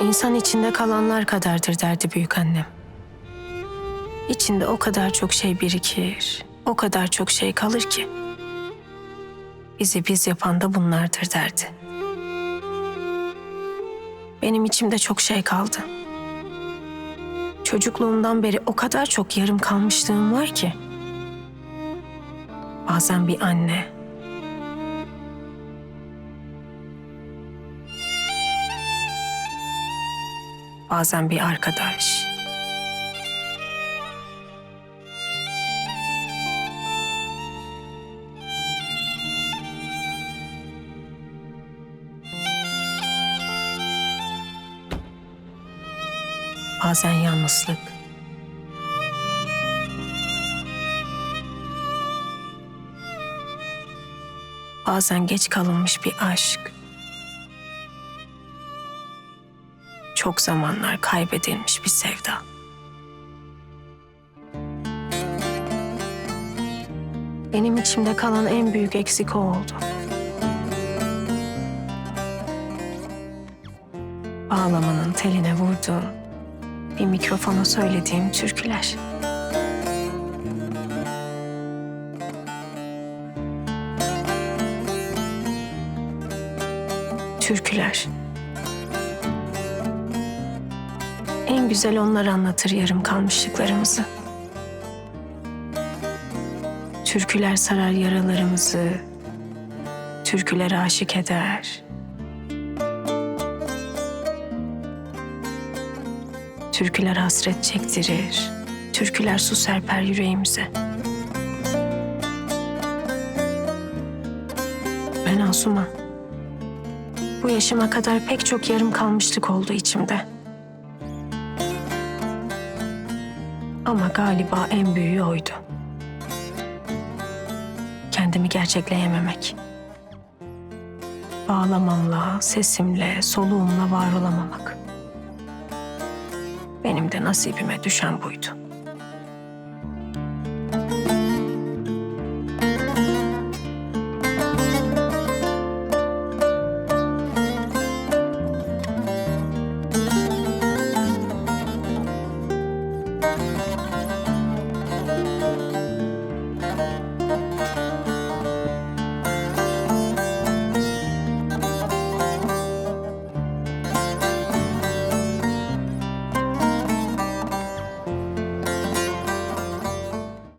İnsan içinde kalanlar kadardır derdi büyük annem. İçinde o kadar çok şey birikir, o kadar çok şey kalır ki. Bizi biz yapan da bunlardır derdi. Benim içimde çok şey kaldı. Çocukluğumdan beri o kadar çok yarım kalmışlığım var ki. Bazen bir anne, bazen bir arkadaş. Bazen yalnızlık. Bazen geç kalınmış bir aşk. Çok zamanlar kaybedilmiş bir sevda. Benim içimde kalan en büyük eksik o oldu. Bağlamanın teline vurduğum, bir mikrofona söylediğim türküler. Türküler. En güzel onlar anlatır yarım kalmışlıklarımızı. Türküler sarar yaralarımızı. Türküler aşık eder. Türküler hasret çektirir. Türküler su serper yüreğimize. Ben Asuman. Bu yaşıma kadar pek çok yarım kalmışlık oldu içimde. Ama galiba en büyüğü oydu. Kendimi gerçekleyememek. Bağlamamla, sesimle, soluğumla var olamamak. Benim de nasibime düşen buydu.